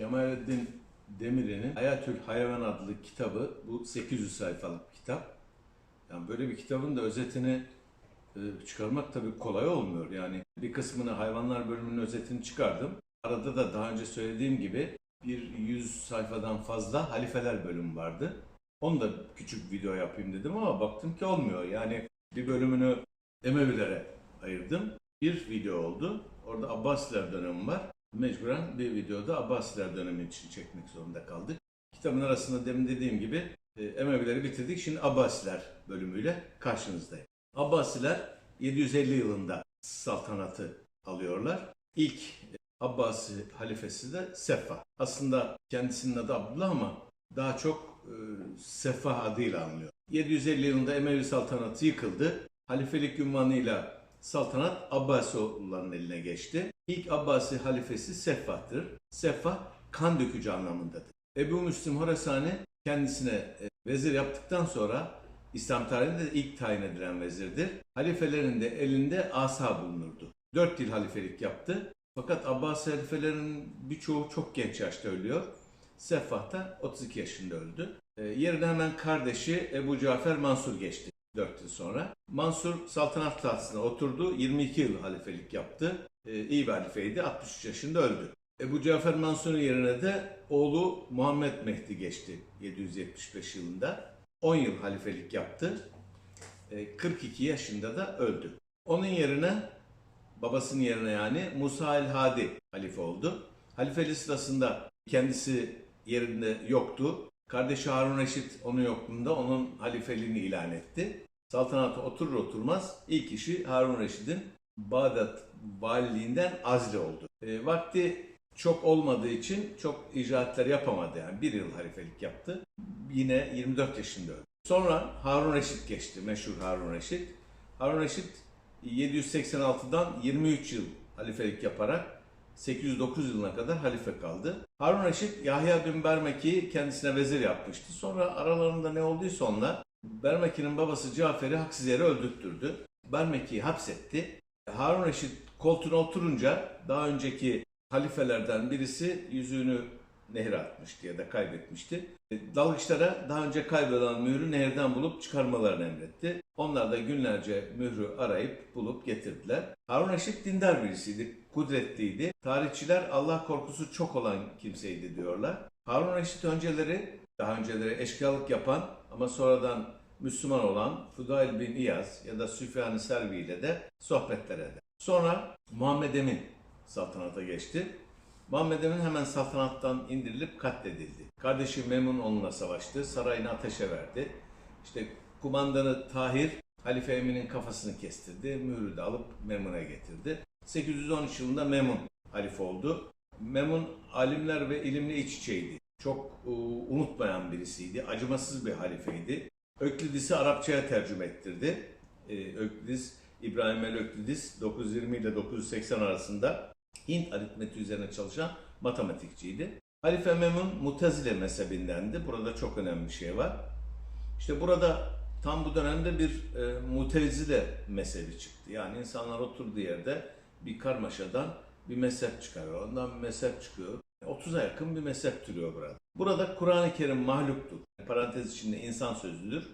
Kemalettin Demirel'in Hayatül Hayvan adlı kitabı. Bu 800 sayfalık kitap. Yani böyle bir kitabın da özetini e, çıkarmak tabii kolay olmuyor. Yani bir kısmını hayvanlar bölümünün özetini çıkardım. Arada da daha önce söylediğim gibi bir 100 sayfadan fazla halifeler bölümü vardı. Onu da küçük video yapayım dedim ama baktım ki olmuyor. Yani bir bölümünü Emevilere ayırdım. Bir video oldu. Orada Abbasiler dönemi var. Mecburen bir videoda Abbasiler dönemi için çekmek zorunda kaldık. Kitabın arasında demin dediğim gibi Emevileri bitirdik. Şimdi Abbasiler bölümüyle karşınızdayım. Abbasiler 750 yılında saltanatı alıyorlar. İlk e, Abbasi halifesi de Seffa. Aslında kendisinin adı Abdullah ama daha çok e, Seffa adıyla anılıyor. 750 yılında Emevi saltanatı yıkıldı. Halifelik ünvanıyla saltanat Abbasiyoğullarının eline geçti. İlk Abbasi halifesi Seffah'tır. Seffah kan dökücü anlamındadır. Ebu Müslim Horasani kendisine e, vezir yaptıktan sonra İslam tarihinde de ilk tayin edilen vezirdir. Halifelerin de elinde asa bulunurdu. Dört yıl halifelik yaptı. Fakat Abbasi halifelerinin birçoğu çok genç yaşta ölüyor. Seffah da 32 yaşında öldü. E, yerine hemen kardeşi Ebu Cafer Mansur geçti 4 yıl sonra. Mansur saltanat tahtına oturdu. 22 yıl halifelik yaptı. E, iyi bir halifeydi. 63 yaşında öldü. Ebu Cafer Mansur'un yerine de oğlu Muhammed Mehdi geçti 775 yılında. 10 yıl halifelik yaptı. E, 42 yaşında da öldü. Onun yerine babasının yerine yani Musa el-Hadi halife oldu. Halifeliği sırasında kendisi yerinde yoktu. Kardeşi Harun Reşit onun yokluğunda onun halifeliğini ilan etti. Saltanata oturur oturmaz ilk işi Harun Reşit'in Bağdat valiliğinden azli oldu. E, vakti çok olmadığı için çok icraatler yapamadı. Yani bir yıl halifelik yaptı. Yine 24 yaşında öldü. Sonra Harun Reşit geçti. Meşhur Harun Reşit. Harun Reşit 786'dan 23 yıl halifelik yaparak 809 yılına kadar halife kaldı. Harun Reşit Yahya bin Bermeki'yi kendisine vezir yapmıştı. Sonra aralarında ne olduysa onunla Bermeki'nin babası Cafer'i haksız yere öldürttürdü. Bermeki'yi hapsetti. Harun Reşit koltuğuna oturunca daha önceki halifelerden birisi yüzüğünü nehre atmıştı ya da kaybetmişti. Dalgıçlara daha önce kaybeden mührü nehirden bulup çıkarmalarını emretti. Onlar da günlerce mührü arayıp bulup getirdiler. Harun Reşit dindar birisiydi, kudretliydi. Tarihçiler Allah korkusu çok olan kimseydi diyorlar. Harun Reşit önceleri, daha önceleri eşkıyalık yapan ama sonradan Müslüman olan Fudail bin İyaz ya da Süfyan-ı Servi ile de sohbetler eder. Sonra Muhammed Emin saltanata geçti. Muhammed Emin hemen saltanattan indirilip katledildi. Kardeşi Memun onunla savaştı, sarayını ateşe verdi. İşte kumandanı Tahir, Halife Emin'in kafasını kestirdi, mührü de alıp Memun'a getirdi. 813 yılında Memun halife oldu. Memun alimler ve ilimle iç içeydi. Çok e, unutmayan birisiydi, acımasız bir halifeydi. Öklidis'i Arapçaya tercüme ettirdi. E, Öklidis, İbrahim el Öklidis 920 ile 980 arasında Hint aritmetiği üzerine çalışan matematikçiydi. Halife Memun Mutezile mezhebindendi. Burada çok önemli bir şey var. İşte burada tam bu dönemde bir e, Mutezile mezhebi çıktı. Yani insanlar oturduğu yerde bir karmaşadan bir mezhep çıkarıyor. Ondan bir mezhep çıkıyor. 30'a yakın bir mezhep türüyor burada. Burada Kur'an-ı Kerim mahluktur. Parantez içinde insan sözüdür.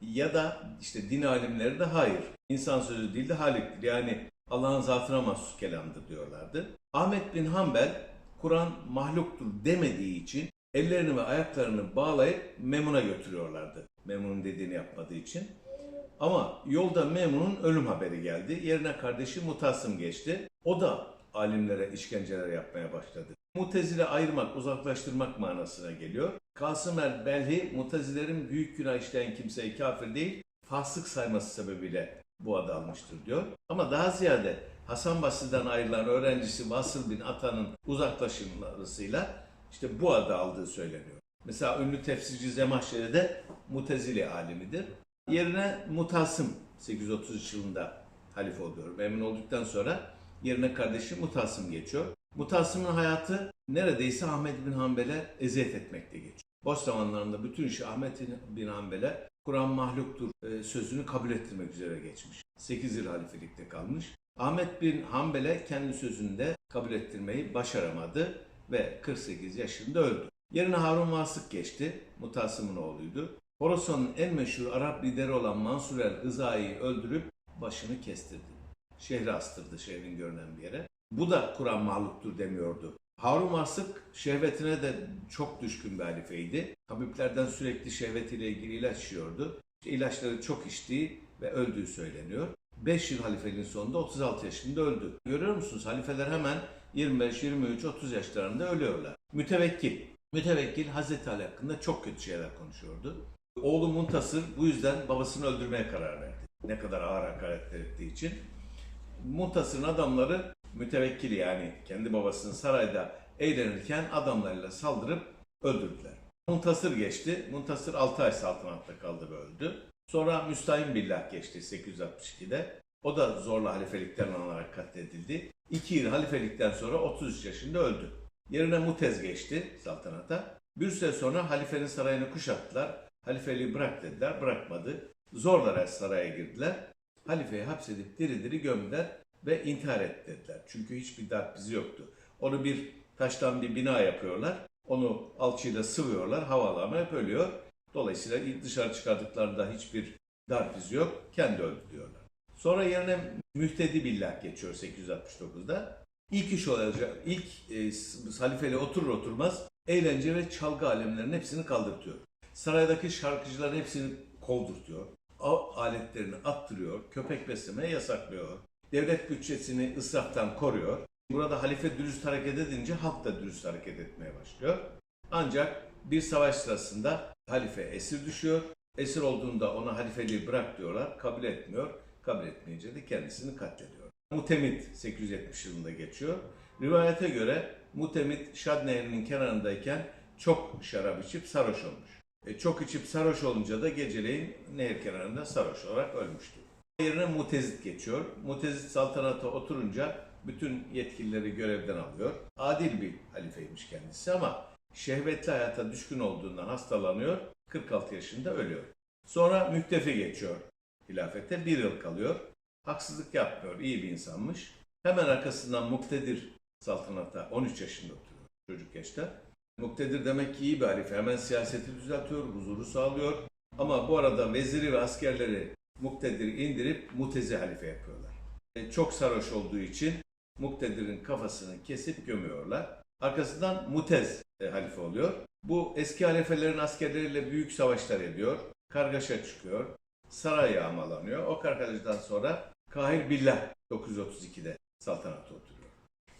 Ya da işte din alimleri de hayır. İnsan sözü değil de haliktir. Yani Allah'ın zatına mahsus kelamdır diyorlardı. Ahmet bin Hanbel Kur'an mahluktur demediği için ellerini ve ayaklarını bağlayıp Memun'a götürüyorlardı. Memun'un dediğini yapmadığı için. Ama yolda Memun'un ölüm haberi geldi. Yerine kardeşi Mutasım geçti. O da alimlere işkenceler yapmaya başladı. Mutezile ayırmak, uzaklaştırmak manasına geliyor. Kasım el Belhi, Mutezilerin büyük günah işleyen kimseyi kafir değil, fasık sayması sebebiyle bu adı almıştır diyor. Ama daha ziyade Hasan Basri'den ayrılan öğrencisi Vasıl bin Atan'ın uzaklaşılmasıyla işte bu adı aldığı söyleniyor. Mesela ünlü tefsirci Zemahşeri de Mutezili alimidir. Yerine Mutasım 833 yılında halife oluyor. Memnun olduktan sonra yerine kardeşi Mutasım geçiyor. Mutasım'ın hayatı neredeyse Ahmet bin Hanbel'e eziyet etmekte geçiyor. Boş zamanlarında bütün işi Ahmet bin Hanbel'e Kur'an mahluktur e, sözünü kabul ettirmek üzere geçmiş. 8 yıl halifelikte kalmış. Ahmet bin Hanbel'e kendi sözünde kabul ettirmeyi başaramadı. ve 48 yaşında öldü. Yerine Harun Vasık geçti. Mutasım'ın oğluydu. Horasan'ın en meşhur Arap lideri olan Mansur el-Hızai'yi öldürüp başını kestirdi. Şehri astırdı şehrin görünen bir yere. Bu da Kur'an mahluktur demiyordu. Harun Vasık şehvetine de çok düşkün bir halifeydi. Tabiplerden sürekli şehvetiyle ilgili ilaç yiyordu. İlaçları çok içtiği ve öldüğü söyleniyor. 5 yıl halifeliğin sonunda 36 yaşında öldü. Görüyor musunuz? Halifeler hemen 25, 23, 30 yaşlarında ölüyorlar. Mütevekkil. Mütevekkil Hazreti Ali hakkında çok kötü şeyler konuşuyordu. Oğlu Muntasır bu yüzden babasını öldürmeye karar verdi. Ne kadar ağır hakaretler ettiği için. Muntasır'ın adamları mütevekkil yani kendi babasının sarayda eğlenirken adamlarıyla saldırıp öldürdüler. Muntasır geçti. Muntasır 6 ay saltanatta kaldı ve öldü. Sonra Müstahim Billah geçti 862'de. O da zorla halifelikten alınarak katledildi. 2 yıl halifelikten sonra 33 yaşında öldü. Yerine Mutez geçti saltanata. Bir süre sonra halifenin sarayını kuşattılar. Halifeliği bırak dediler, bırakmadı. Zorla saraya girdiler. Halifeyi hapsedip diri diri gömdüler ve intihar et dediler. Çünkü hiçbir darp izi yoktu. Onu bir taştan bir bina yapıyorlar. Onu alçıyla sıvıyorlar, havalarına hep ölüyor. Dolayısıyla dışarı çıkardıklarında hiçbir darp izi yok. Kendi öldü diyorlar. Sonra yerine Mühtedi Billah geçiyor 869'da. İlk iş olacak, ilk e, halifeli oturur oturmaz eğlence ve çalgı alemlerinin hepsini kaldırtıyor. Saraydaki şarkıcıların hepsini kovdurtuyor. Aletlerini attırıyor, köpek beslemeye yasaklıyor. Devlet bütçesini ısraftan koruyor. Burada halife dürüst hareket edince halk da dürüst hareket etmeye başlıyor. Ancak bir savaş sırasında halife esir düşüyor. Esir olduğunda ona halifeliği bırak diyorlar. Kabul etmiyor. Kabul etmeyince de kendisini katlediyor. Mutemit 870 yılında geçiyor. Rivayete göre Mutemit Şad Nehri'nin kenarındayken çok şarap içip sarhoş olmuş. E, çok içip sarhoş olunca da geceleyin nehir kenarında sarhoş olarak ölmüştü. Yerine Mutezit geçiyor. Mutezit saltanata oturunca bütün yetkilileri görevden alıyor. Adil bir halifeymiş kendisi ama şehvetli hayata düşkün olduğundan hastalanıyor. 46 yaşında ölüyor. Sonra Müktefi geçiyor hilafete. Bir yıl kalıyor. Haksızlık yapmıyor. iyi bir insanmış. Hemen arkasından Muktedir saltanata 13 yaşında oturuyor. Çocuk yaşta. Muktedir demek ki iyi bir halife. Hemen siyaseti düzeltiyor, huzuru sağlıyor. Ama bu arada veziri ve askerleri Muktedir'i indirip Mutezi halife yapıyorlar. E, çok sarhoş olduğu için Muktedir'in kafasını kesip gömüyorlar. Arkasından Mutez e, halife oluyor. Bu eski halifelerin askerleriyle büyük savaşlar ediyor. Kargaşa çıkıyor. Saray yağmalanıyor. O kargaşadan sonra Kahir Billah 932'de saltanata oturuyor.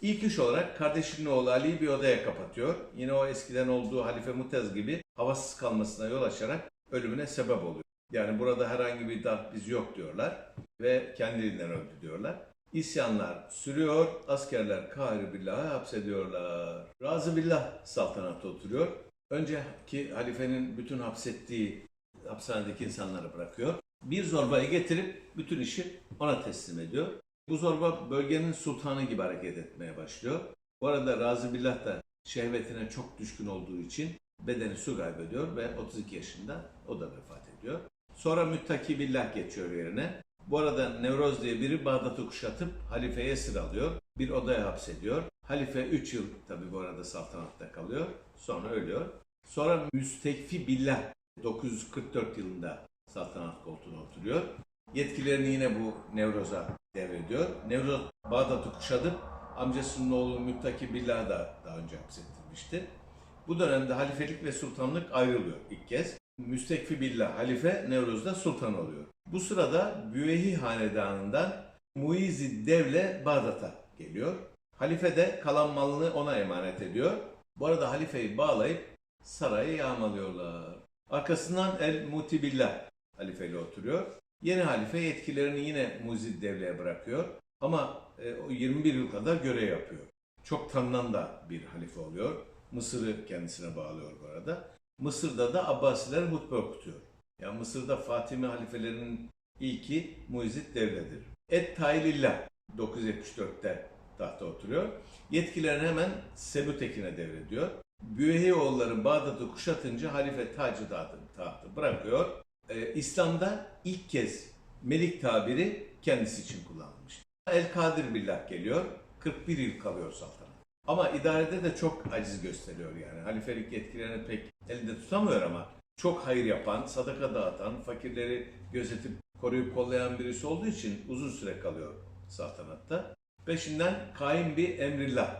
İlk iş olarak kardeşinin oğlu Ali'yi bir odaya kapatıyor. Yine o eskiden olduğu Halife Mutez gibi havasız kalmasına yol açarak ölümüne sebep oluyor. Yani burada herhangi bir darp izi yok diyorlar ve kendiliğinden öldü diyorlar. İsyanlar sürüyor, askerler Kahir Billah'ı hapsediyorlar. Razı Billah saltanata oturuyor. Önceki halifenin bütün hapsettiği hapishanedeki insanları bırakıyor. Bir zorbayı getirip bütün işi ona teslim ediyor. Bu zorba bölgenin sultanı gibi hareket etmeye başlıyor. Bu arada Razı Billah da şehvetine çok düşkün olduğu için bedeni su kaybediyor ve 32 yaşında o da vefat ediyor. Sonra Müttaki Billah geçiyor yerine. Bu arada Nevroz diye biri Bağdat'ı kuşatıp halifeye esir alıyor. Bir odaya hapsediyor. Halife 3 yıl tabi bu arada saltanatta kalıyor. Sonra ölüyor. Sonra Müstekfi Billah 944 yılında saltanat koltuğuna oturuyor. Yetkilerini yine bu Nevroz'a devrediyor. Nevroz Bağdat'ı kuşatıp amcasının oğlu Müttaki Billah'ı da daha önce hapsettirmişti. Bu dönemde halifelik ve sultanlık ayrılıyor ilk kez. Müstekfi Billah halife Nevruz'da sultan oluyor. Bu sırada Büvehi hanedanından Muizi Devle Bağdat'a geliyor. Halife de kalan malını ona emanet ediyor. Bu arada halifeyi bağlayıp sarayı yağmalıyorlar. Arkasından El Mutibillah halifeli oturuyor. Yeni halife yetkilerini yine Muzid Devle'ye bırakıyor. Ama e, o 21 yıl kadar görev yapıyor. Çok tanınan da bir halife oluyor. Mısır'ı kendisine bağlıyor bu arada. Mısır'da da Abbasiler hutbe okutuyor. Yani Mısır'da Fatimi halifelerinin ilki Muizzid devledir. Et Taylillah 974'te tahta oturuyor. Yetkilerini hemen Sebutekin'e devrediyor. Büyehioğulları Bağdat'ı kuşatınca halife tacı tahtı bırakıyor. Ee, İslam'da ilk kez melik tabiri kendisi için kullanılmış. El Kadir Billah geliyor. 41 yıl kalıyor saltanat. Ama idarede de çok aciz gösteriyor yani. Halifelik yetkilerini pek elinde tutamıyor ama çok hayır yapan, sadaka dağıtan, fakirleri gözetip koruyup kollayan birisi olduğu için uzun süre kalıyor saltanatta. Peşinden kaim bir emrillah.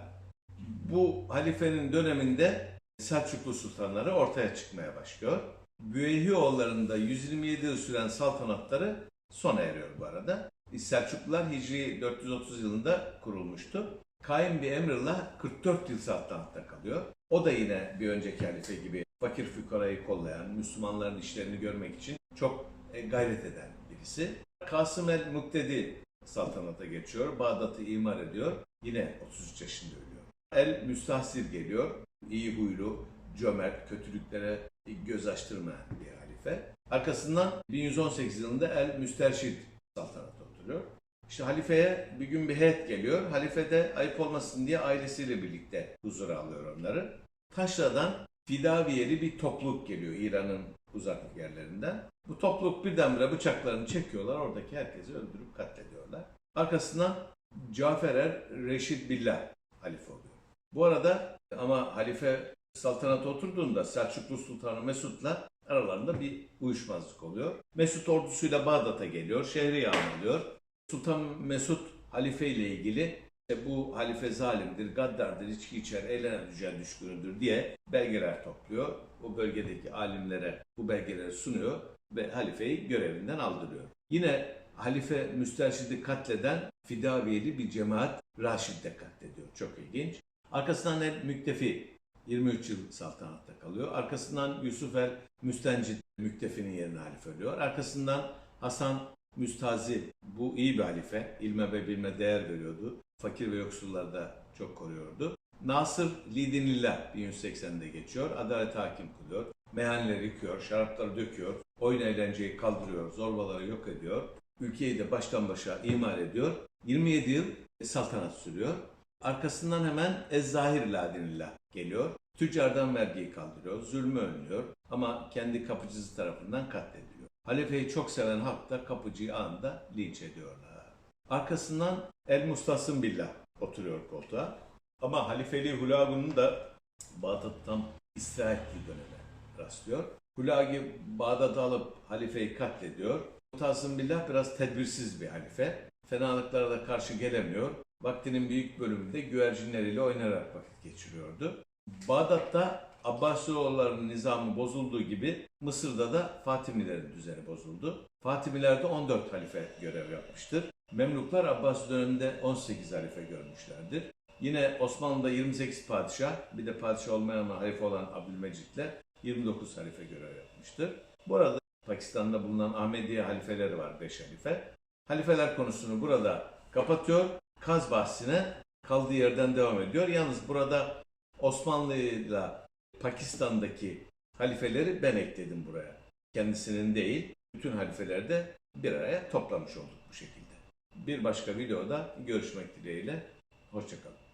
Bu halifenin döneminde Selçuklu sultanları ortaya çıkmaya başlıyor. Büyehioğullarında 127 yıl süren saltanatları sona eriyor bu arada. Selçuklular Hicri 430 yılında kurulmuştu. Kaim bir Emrullah 44 yıl saltanatta kalıyor. O da yine bir önceki halife gibi fakir fükarayı kollayan, Müslümanların işlerini görmek için çok e, gayret eden birisi. Kasım el Muktedi saltanata geçiyor. Bağdat'ı imar ediyor. Yine 33 yaşında ölüyor. El Müstahsir geliyor. İyi huylu, cömert, kötülüklere göz açtırmayan bir halife. Arkasından 1118 yılında El Müsterşid saltanata oturuyor. İşte halifeye bir gün bir heyet geliyor. Halife de ayıp olmasın diye ailesiyle birlikte huzura alıyor onları. Taşra'dan Fidaviyeli bir topluluk geliyor İran'ın uzak yerlerinden. Bu topluluk birdenbire bıçaklarını çekiyorlar. Oradaki herkesi öldürüp katlediyorlar. Arkasından Cafer er Reşid Billah halife oluyor. Bu arada ama halife saltanata oturduğunda Selçuklu Sultanı Mesut'la aralarında bir uyuşmazlık oluyor. Mesut ordusuyla Bağdat'a geliyor, şehri yağmalıyor. Sultan Mesut halife ile ilgili işte bu halife zalimdir, gaddardır, içki içer, eğlenen düzen düşkünüdür diye belgeler topluyor. O bölgedeki alimlere bu belgeleri sunuyor ve halifeyi görevinden aldırıyor. Yine halife müsterşidi katleden Fidaviyeli bir cemaat Raşid de katlediyor. Çok ilginç. Arkasından el Müktefi 23 yıl saltanatta kalıyor. Arkasından Yusuf el Müstencid Müktefinin yerine halife oluyor. Arkasından Hasan Müstazi bu iyi bir halife. İlme ve bilme değer veriyordu. Fakir ve yoksulları da çok koruyordu. Nasır Lidinillah 1180'de geçiyor. Adalet hakim kılıyor. Meyhaneleri yıkıyor, şarapları döküyor. Oyun eğlenceyi kaldırıyor, zorbaları yok ediyor. Ülkeyi de baştan başa imar ediyor. 27 yıl saltanat sürüyor. Arkasından hemen Ezzahir Ladinillah geliyor. Tüccardan vergiyi kaldırıyor, zulmü önlüyor ama kendi kapıcısı tarafından katlediliyor. Halifeyi çok seven halk da kapıcıyı anında linç ediyorlar. Arkasından El Mustasım Billah oturuyor koltuğa. Ama halifeliği Hulagu'nun da Bağdat'ı tam istirahat ettiği döneme rastlıyor. Hulagi Bağdat'ı alıp halifeyi katlediyor. Mutasım Billah biraz tedbirsiz bir halife. Fenalıklara da karşı gelemiyor. Vaktinin büyük bölümünde güvercinleriyle oynayarak vakit geçiriyordu. Bağdat'ta Abbasiyoğullarının nizamı bozulduğu gibi Mısır'da da Fatimilerin düzeni bozuldu. Fatimilerde 14 halife görev yapmıştır. Memluklar Abbasi döneminde 18 halife görmüşlerdir. Yine Osmanlı'da 28 padişah, bir de padişah olmayan halife olan Abdülmecit'le 29 halife görev yapmıştır. Bu arada Pakistan'da bulunan Ahmediye halifeleri var 5 halife. Halifeler konusunu burada kapatıyor. Kaz bahsine kaldığı yerden devam ediyor. Yalnız burada Osmanlı'yla Pakistan'daki halifeleri ben ekledim buraya. Kendisinin değil, bütün halifeleri de bir araya toplamış olduk bu şekilde. Bir başka videoda görüşmek dileğiyle. Hoşçakalın.